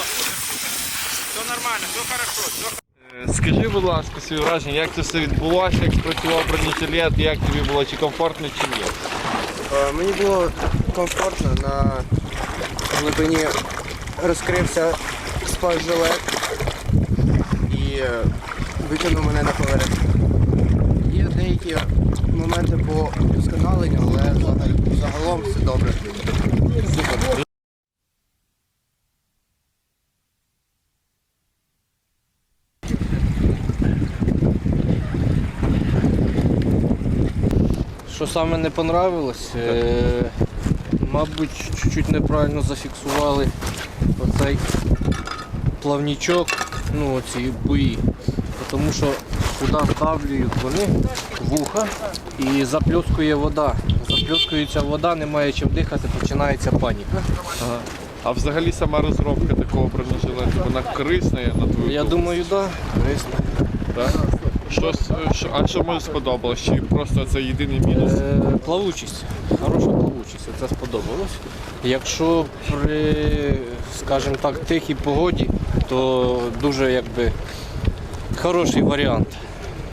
Все нормально, все хорошо, все Скажи, будь ласка, свої враження, як це все відбулося, як спрацював бронежилет, як тобі було, чи комфортно, чи ні? Е, Мені було комфортно на глибині розкрився спас-жилет і е, витягнув мене на поверхню. Є деякі моменти по вдосконаленню, але загалом Що саме не понравилось, е, мабуть, чуть-чуть неправильно зафіксували оцей плавнічок, ну оці бої. Тому що туди вдавлюють вони вуха і заплюскує вода. Заплюскується вода, немає чим дихати, починається паніка. Ага. А взагалі сама розробка такого бронежилету, вона корисна, на твою Я думку? думаю, так, да, корисно. Так? Щось, е, що, а що може сподобалось? Чи просто це єдиний мінус? Е, плавучість, хороша плавучість, це сподобалось. Якщо при, скажімо так, тихій погоді, то дуже якби хороший варіант.